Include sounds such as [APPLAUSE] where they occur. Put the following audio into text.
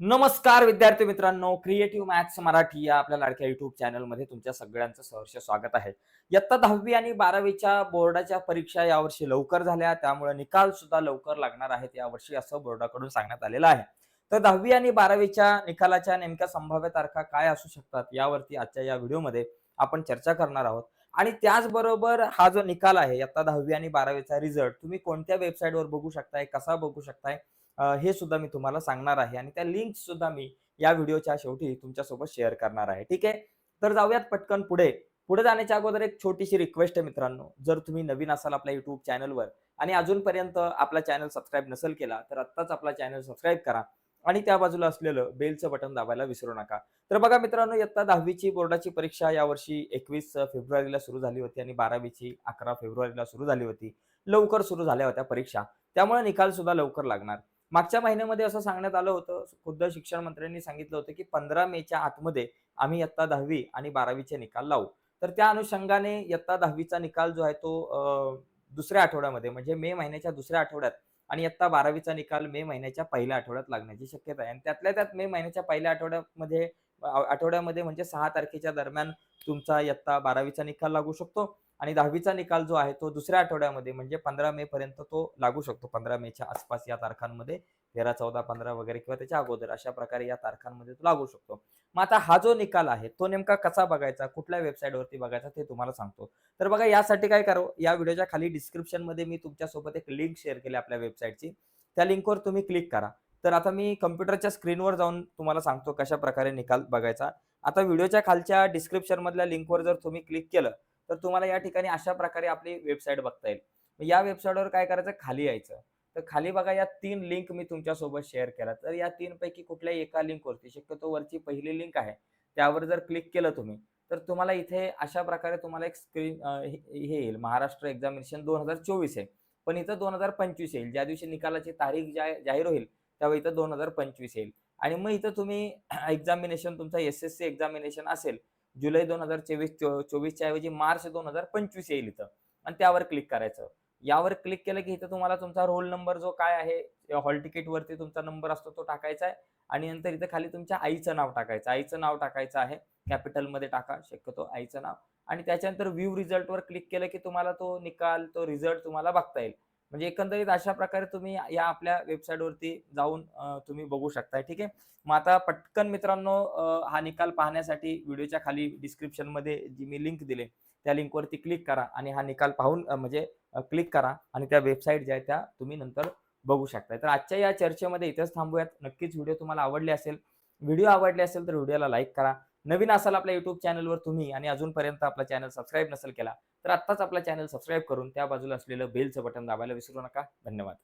नमस्कार विद्यार्थी मित्रांनो क्रिएटिव्ह मॅथ्स मराठी या आपल्या लाडक्या युट्यूब चॅनलमध्ये तुमच्या सगळ्यांचं सहर्ष स्वागत आहे. इयत्ता दहावी आणि बारावीच्या बोर्डाच्या परीक्षा यावर्षी लवकर झाल्या त्यामुळे निकाल सुद्धा लवकर लागणार आहेत यावर्षी असं बोर्डाकडून सांगण्यात आलेलं आहे. तर दहावी आणि बारावीच्या निकालाच्या नेमक्या संभाव्य तारखा काय असू शकतात यावरती आजच्या या व्हिडिओमध्ये आपण चर्चा करणार आहोत. आणि त्याचबरोबर हा जो निकाल आहे इयत्ता दहावी आणि बारावीचा रिझल्ट तुम्ही कोणत्या वेबसाईटवर बघू शकताय कसा बघू शकताय हे सुद्धा मी तुम्हाला सांगणार आहे आणि त्या लिंक सुद्धा मी या व्हिडिओच्या शेवटी तुमच्यासोबत शेअर करणार आहे. ठीक आहे? तर जाऊयात पटकन पुढे. पुढे जाण्याच्या अगोदर एक छोटीशी रिक्वेस्ट आहे मित्रांनो. जर तुम्ही नवीन असाल आपल्या युट्यूब चॅनलवर आणि अजूनपर्यंत आपला चॅनल सबस्क्राईब नसेल केला तर आत्ताच आपला चॅनल सबस्क्राईब करा आणि त्या बाजूला असलेलं बेलचं बटन दाबायला विसरू नका. तर बघा मित्रांनो इयत्ता दहावीची बोर्डाची परीक्षा यावर्षी एकवीस फेब्रुवारीला सुरू झाली होती आणि बारावीची अकरा फेब्रुवारीला सुरू झाली होती. लवकर सुरू झाल्या होत्या परीक्षा. त्यामुळे निकाल सुद्धा लवकर लागणार. मागच्या महिन्यामध्ये असं सांगण्यात आलं होतं खुद्द शिक्षण मंत्र्यांनी सांगितलं होतं की पंधरा मेच्या आतमध्ये आम्ही इयत्ता दहावी आणि बारावीचे निकाल लावू. तर त्या अनुषंगाने इयत्ता दहावीचा निकाल जो आहे तो दुसऱ्या आठवड्यामध्ये म्हणजे मे महिन्याच्या दुसऱ्या आठवड्यात आणि इयत्ता बारावीचा निकाल मे महिन्याच्या पहिल्या आठवड्यात लागण्याची शक्यता आहे. आणि त्यातल्या त्यात मे महिन्याच्या पहिल्या आठवड्यामध्ये आठवड्यामध्ये म्हणजे सहा तारखेच्या दरम्यान तुमचा इयत्ता बारावीचा निकाल लागू शकतो. आणि दहावीचा निकाल जो आहे तो दुसऱ्या आठवड्यामध्ये म्हणजे पंधरा मे पर्यंत तो लागू शकतो. पंधरा मेच्या आसपास या तारखांमध्ये तेरा चौदा पंधरा वगैरे किंवा त्याच्या अगोदर अशा प्रकारे या तारखांमध्ये तो लागू शकतो. मग आता हा जो निकाल आहे तो नेमका कसा बघायचा कुठल्या वेबसाईटवरती बघायचा ते तुम्हाला सांगतो. तर बघा यासाठी काय करू या व्हिडिओच्या खाली डिस्क्रिप्शनमध्ये मी तुमच्यासोबत एक लिंक शेअर केली आपल्या वेबसाईटची त्या लिंकवर तुम्ही क्लिक करा. तर आता मी कम्प्युटरच्या स्क्रीनवर जाऊन तुम्हाला सांगतो कशा प्रकारे निकाल बघायचा. आता व्हिडिओच्या खालच्या डिस्क्रिप्शन मधल्या लिंकवर जर तुम्ही क्लिक केलं तर तुम्हाला या ठिकाणी अशा प्रकारे आपली वेबसाईट बघता येईल. या वेबसाईटवर काय करायचं? खाली यायचं. तर खाली बघा या तीन लिंक मी तुमच्यासोबत शेअर केला तर या तीन पैकी कुठल्याही एका लिंकवरती शक्यतो वरची पहिली लिंक आहे त्यावर जर क्लिक केलं तुम्ही तर तुम्हाला इथे अशा प्रकारे तुम्हाला एक स्क्रीन हे येईल. महाराष्ट्र एक्झामिनेशन दोन हजार चोवीस आहे. पण इथं दोन हजार पंचवीस येईल. ज्या दिवशी निकालाची तारीख जाहीर होईल त्यावेळी इथं दोन हजार पंचवीस येईल. आणि मग इथं तुम्ही [CLEARS THROAT] एक्झामिनेशन तुमचा एस एस सी एक्झामिनेशन असेल जुलै दोन हजार चोवीस चोवीसच्या ऐवजी मार्च दोन हजार पंचवीस येईल इथं. आणि त्यावर क्लिक करायचं. यावर क्लिक केलं की इथं तुम्हाला तुमचा रोल नंबर जो काय आहे हॉल तिकीट वरती तुमचा नंबर असतो तो टाकायचा आहे. आणि नंतर इथं खाली तुमच्या आईचं नाव टाकायचं. आईचं नाव टाकायचं आहे. कॅपिटलमध्ये टाका. शक्यतो आईचं नाव. आणि त्याच्यानंतर व्ह्यू रिझल्टवर क्लिक केलं की तुम्हाला तो निकाल तो रिझल्ट तुम्हाला बघता येईल. म्हणजे एकंदरीत अशा प्रकारे तुम्ही या आपल्या वेबसाईटवरती जाऊन तुम्ही बघू शकताय ठीक आहे? मग आता पटकन मित्रांनो हा निकाल पाहण्यासाठी व्हिडिओच्या खाली डिस्क्रिप्शनमध्ये जी मी लिंक दिले त्या लिंकवरती क्लिक करा आणि हा निकाल पाहून म्हणजे क्लिक करा आणि त्या वेबसाईट ज्या आहेत त्या तुम्ही नंतर बघू शकताय. तर आजच्या या चर्चेमध्ये इथेच थांबूयात. नक्कीच व्हिडिओ तुम्हाला आवडले असेल व्हिडिओ आवडले असेल तर व्हिडिओला लाईक करा. नवीन असाल आपल्या युट्यूब चॅनलवर तुम्ही आणि अजूनपर्यंत आपला चॅनल सबस्क्राईब नसेल केला तर आत्ताच आपला चॅनल सबस्क्राईब करून त्या बाजूला असलेलं बेलचं बटन दाबायला विसरू नका. धन्यवाद.